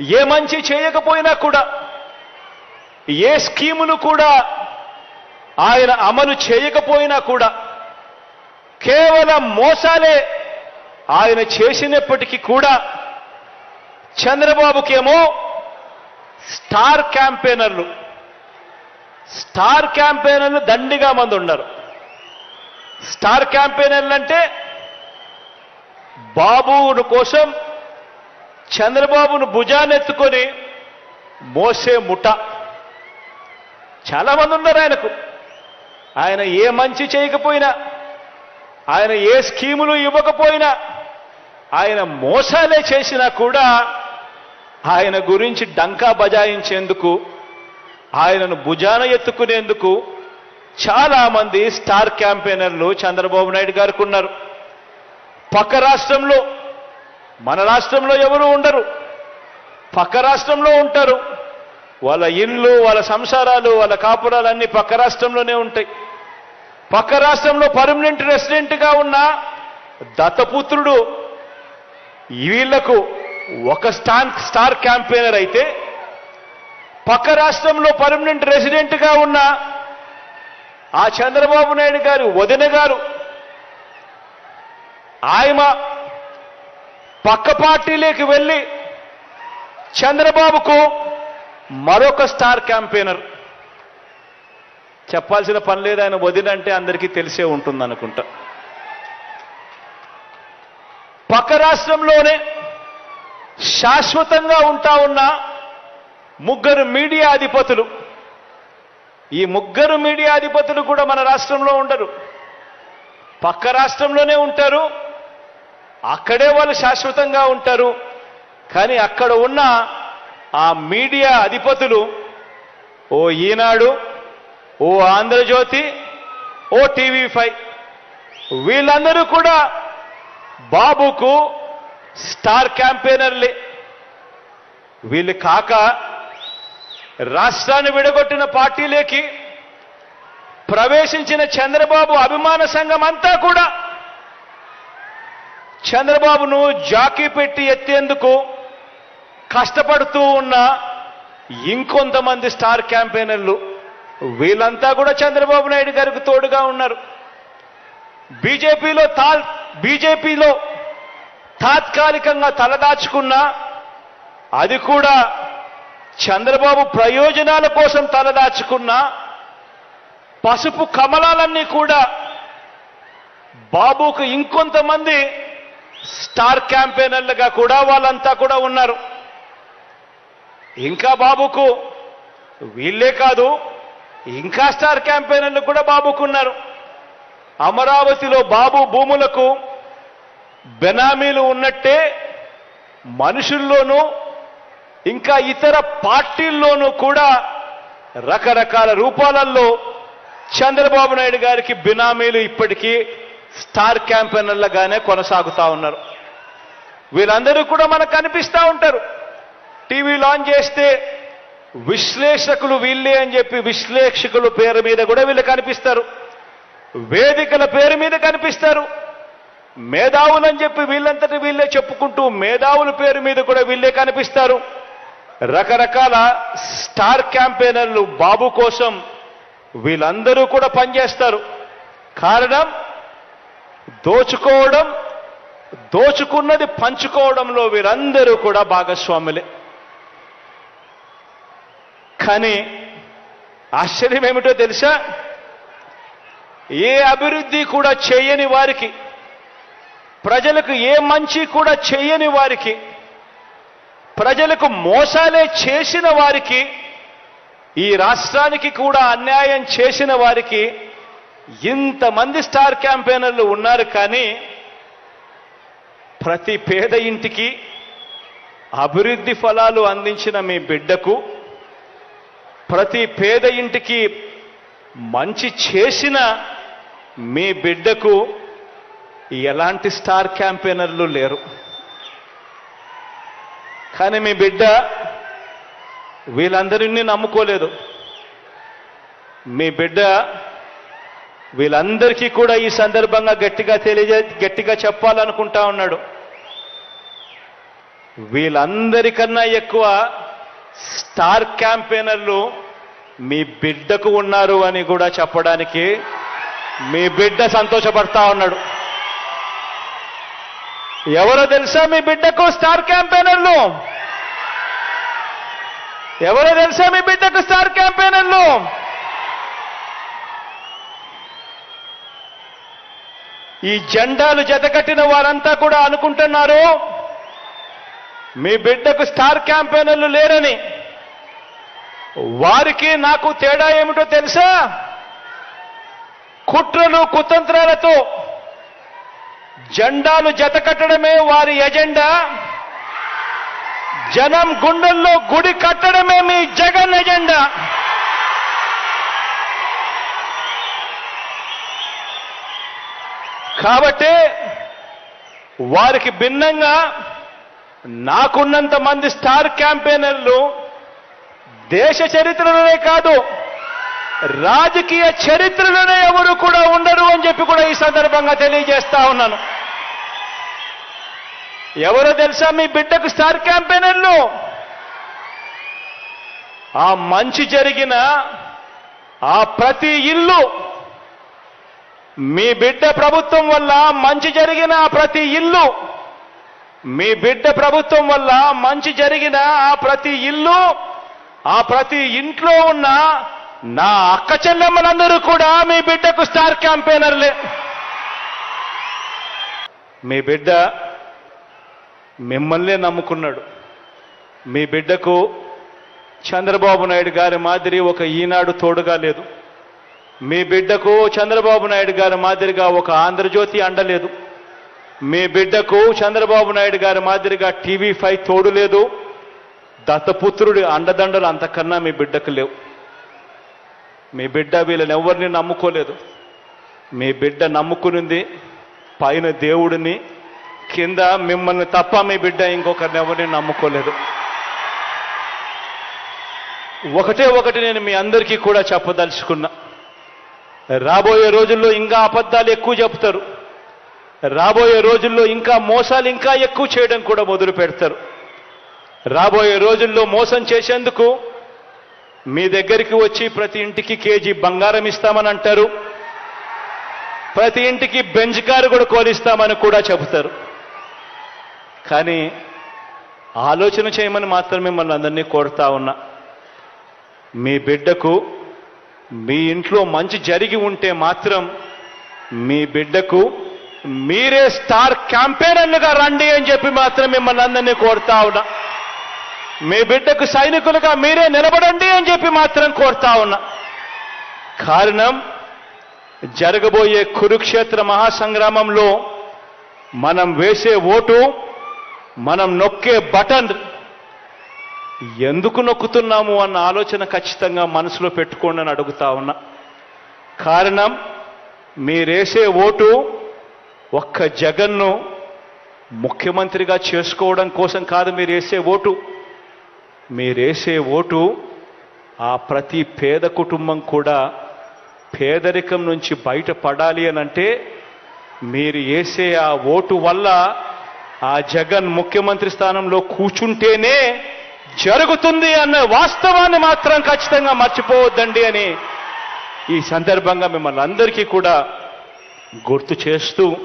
ఏ మంచి చేయకపోయినా కూడా ఏ స్కీమును కూడా ఆయన అమలు చేయకపోయినా కూడా కేవలం మోసాలే ఆయన చేసినప్పటికీ కూడా చంద్రబాబుకేమో స్టార్ క్యాంపెయినర్లు స్టార్ క్యాంపెయినర్లు దండిగా మంది ఉన్నారు. స్టార్ క్యాంపెయినర్లు అంటే బాబు కోసం చంద్రబాబును భుజానెత్తుకొని మోసే ముఠ. చాలా మంది ఉన్నారు ఆయనకు. ఆయన ఏ మంచి చేయకపోయినా ఆయన ఏ స్కీములు ఇవ్వకపోయినా ఆయన మోసాలే చేసినా కూడా ఆయన గురించి డంకా బజాయించేందుకు ఆయనను భుజాన ఎత్తుకునేందుకు చాలామంది స్టార్ క్యాంపెయినర్లు చంద్రబాబు నాయుడు గారికి ఉన్నారు. పక్క రాష్ట్రంలో మన రాష్ట్రంలో ఎవరు ఉండరు. పక్క రాష్ట్రంలో ఉంటారు. వాళ్ళ ఇళ్ళు వాళ్ళ సంసారాలు వాళ్ళ కాపురాలు అన్ని పక్క రాష్ట్రంలోనే ఉంటాయి. పక్క రాష్ట్రంలో పర్మనెంట్ రెసిడెంట్గా ఉన్న దత్తపుత్రుడు వీళ్ళకు ఒక స్టాన్ స్టార్ క్యాంపెయినర్ అయితే పక్క రాష్ట్రంలో పర్మనెంట్ రెసిడెంట్గా ఉన్న ఆ చంద్రబాబు నాయుడు గారు వదిన గారు ఆయమ పక్క పార్టీలోకి వెళ్ళి చంద్రబాబుకు మరొక స్టార్ క్యాంపెయినర్. చెప్పాల్సిన పని లేదు ఆయన వదినంటే అందరికీ తెలిసే ఉంటుంది అనుకుంటా. పక్క రాష్ట్రంలోనే శాశ్వతంగా ఉంటా ఉన్న ముగ్గురు మీడియా అధిపతులు. ఈ ముగ్గురు మీడియా అధిపతులు కూడా మన రాష్ట్రంలో ఉండరు. పక్క రాష్ట్రంలోనే ఉంటారు. అక్కడే వాళ్ళు శాశ్వతంగా ఉంటారు. కానీ అక్కడ ఉన్న ఆ మీడియా అధిపతులు ఓ ఈనాడు ఓ ఆంధ్రజ్యోతి ఓ టీవీ ఫైవ్ వీళ్ళందరూ కూడా బాబుకు స్టార్ క్యాంపెయినర్లే. వీళ్ళు కాక రాష్ట్రాన్ని విడగొట్టిన పార్టీలేకి ప్రవేశించిన చంద్రబాబు అభిమాన సంఘం అంతా కూడా చంద్రబాబును జాకీ పెట్టి ఎత్తేందుకు కష్టపడుతూ ఉన్న ఇంకొంతమంది స్టార్ క్యాంపెయినర్లు వీళ్ళంతా కూడా చంద్రబాబు నాయుడు గారికి తోడుగా ఉన్నారు. బీజేపీలో తా బీజేపీలో తాత్కాలికంగా తలదాచుకున్న అది కూడా చంద్రబాబు ప్రయోజనాల కోసం తలదాచుకున్న పసుపు కమలాలన్నీ కూడా బాబుకు ఇంకొంతమంది స్టార్ క్యాంపెయినర్లుగా కూడా వాళ్ళంతా కూడా ఉన్నారు. ఇంకా బాబుకు వీళ్ళే కాదు ఇంకా స్టార్ క్యాంపెయినర్లు కూడా బాబుకున్నారు. అమరావతిలో బాబు భూములకు బెనామీలు ఉన్నట్టే మనుషుల్లోనూ ఇంకా ఇతర పార్టీల్లోనూ కూడా రకరకాల రూపాలలో చంద్రబాబు నాయుడు గారికి బినామీలు ఇప్పటికీ స్టార్ క్యాంపెయినర్లుగానే కొనసాగుతా ఉన్నారు. వీళ్ళందరూ కూడా మనకు కనిపిస్తూ ఉంటారు. టీవీ లాంచ్ చేస్తే విశ్లేషకులు వీళ్ళే అని చెప్పి విశ్లేషకుల పేరు మీద కూడా వీళ్ళు కనిపిస్తారు. వేదికల పేరు మీద కనిపిస్తారు. మేధావులు అని చెప్పి వీళ్ళంతటి వీళ్ళే చెప్పుకుంటూ మేధావుల పేరు మీద కూడా వీళ్ళే కనిపిస్తారు. రకరకాల స్టార్ క్యాంపెయినర్లు బాబు కోసం వీళ్ళందరూ కూడా పనిచేస్తారు. కారణం దోచుకోవడం దోచుకున్నది పంచుకోవడంలో వీరందరూ కూడా భాగస్వాములే. కానీ ఆశ్చర్యం ఏమిటో తెలుసా? ఏ అభివృద్ధి కూడా చేయని వారికి ప్రజలకు ఏ మంచి కూడా చేయని వారికి ప్రజలకు మోసాలే చేసిన వారికి ఈ రాష్ట్రానికి కూడా అన్యాయం చేసిన వారికి ఇంతమంది స్టార్ క్యాంపెయినర్లు ఉన్నారు కానీ ప్రతి పేద ఇంటికి అభివృద్ధి ఫలాలు అందించిన మీ బిడ్డకు ప్రతి పేద ఇంటికి మంచి చేసిన మీ బిడ్డకు ఎలాంటి స్టార్ క్యాంపెయినర్లు లేరు. కానీ మీ బిడ్డ వీళ్ళందరినీ నమ్ముకోలేదు. మీ బిడ్డ వీళ్ళందరికీ కూడా ఈ సందర్భంగా గట్టిగా తెలియజే గట్టిగా చెప్పాలనుకుంటా ఉన్నాడు. వీళ్ళందరికన్నా ఎక్కువ స్టార్ క్యాంపెయినర్లు మీ బిడ్డకు ఉన్నారు అని కూడా చెప్పడానికి మీ బిడ్డ సంతోషపడతా ఉన్నాడు. ఎవరో తెలుసా మీ బిడ్డకు స్టార్ క్యాంపెయినర్లు? ఎవరో తెలుసా మీ బిడ్డకు స్టార్ ఈ జెండాలు జతకట్టిన వారంతా కూడా అనుకుంటున్నారు? మీ బిడ్డకు స్టార్ క్యాంపెయినర్లు లేరని. వారికి నాకు తేడా ఏమిటో తెలుసా? కుట్రలు కుతంత్రాలతో జెండాలు జతకట్టడమే వారి ఎజెండా. జనం గుండెల్లో గుడి కట్టడమే మీ జగన్ ఎజెండా. కాబట్టి వారికి భిన్నంగా నాకున్నంత మంది స్టార్ క్యాంపెయినర్లు దేశ చరిత్రలోనే కాదు రాజకీయ చరిత్రలోనే ఎవరు కూడా ఉండరు అని చెప్పి కూడా ఈ సందర్భంగా తెలియజేస్తా ఉన్నాను. ఎవరో తెలుసా మీ బిడ్డకు స్టార్ క్యాంపెయినర్లు? ఆ మంచి జరిగిన ఆ ప్రతి ఇల్లు మీ బిడ్డ ప్రభుత్వం వల్ల మంచి జరిగిన ప్రతి ఇల్లు మీ బిడ్డ ప్రభుత్వం వల్ల మంచి జరిగిన ఆ ప్రతి ఇల్లు ఆ ప్రతి ఇంట్లో ఉన్న నా అక్క చెల్లెమ్మలందరూ కూడా మీ బిడ్డకు స్టార్ క్యాంపెయినర్లే. మీ బిడ్డ మిమ్మల్నే నమ్ముకున్నాడు. మీ బిడ్డకు చంద్రబాబు నాయుడు గారి మాదిరి ఒక ఈనాడు తోడుగా లేదు. మీ బిడ్డకు చంద్రబాబు నాయుడు గారి మాదిరిగా ఒక ఆంధ్రజ్యోతి అండలేదు. మీ బిడ్డకు చంద్రబాబు నాయుడు గారి మాదిరిగా టీవీ ఫైవ్ తోడు లేదు దత్తపుత్రుడి అండదండలు అంతకన్నా మీ బిడ్డకు లేవు. మీ బిడ్డ వీళ్ళని ఎవరిని నమ్ముకోలేదు. మీ బిడ్డ నమ్ముకునింది పైన దేవుడిని కింద మిమ్మల్ని తప్ప మీ బిడ్డ ఇంకొకరిని ఎవరిని నమ్ముకోలేదు. ఒకటే ఒకటి నేను మీ అందరికీ కూడా చెప్పదలుచుకున్నా. రాబోయే రోజుల్లో ఇంకా అబద్ధాలు ఎక్కువ చెప్తారు రాబోయే రోజుల్లో ఇంకా మోసాలు ఇంకా ఎక్కువ చేయడం కూడా మొదలు పెడతారు. రాబోయే రోజుల్లో మోసం చేసేందుకు మీ దగ్గరికి వచ్చి ప్రతి ఇంటికి కేజీ బంగారం ఇస్తామని అంటారు. ప్రతి ఇంటికి బెంచ్ కారు కూడా కోలిస్తామని కూడా చెబుతారు. కానీ ఆలోచన చేయమని మాత్రం మిమ్మల్ని అందరినీ కోరుతా ఉన్నా. మీ బిడ్డకు మీ ఇంట్లో మంచి జరిగి ఉంటే మాత్రం మీ బిడ్డకు మీరే స్టార్ క్యాంపెయినర్లుగా రండి అని చెప్పి మాత్రం మిమ్మల్ని అందరినీ కోరుతా ఉన్నా. మీ బిడ్డకు సైనికులుగా మీరే నిలబడండి అని చెప్పి మాత్రం కోరుతా ఉన్నా. కారణం జరగబోయే కురుక్షేత్ర మహాసంగ్రామంలో మనం వేసే ఓటు మనం నొక్కే బటన్ ఎందుకు నొక్కుతున్నాము అన్న ఆలోచన ఖచ్చితంగా మనసులో పెట్టుకోండి అని అడుగుతా ఉన్నా. కారణం మీరేసే ఓటు ఒక్క జగన్ను ముఖ్యమంత్రిగా చేసుకోవడం కోసం కాదు మీరేసే ఓటు. మీరేసే ఓటు ఆ ప్రతి పేద కుటుంబం కూడా పేదరికం నుంచి బయటపడాలి అని అంటే మీరు వేసే ఆ ఓటు వల్ల ఆ జగన్ ముఖ్యమంత్రి స్థానంలో కూర్చుంటేనే జరుగుతుంది అన్న వాస్తవాన్ని మాత్రం ఖచ్చితంగా మర్చిపోవద్దండి అని ఈ సందర్భంగా మిమ్మల్ని అందరికీ కూడా గుర్తు చేస్తూ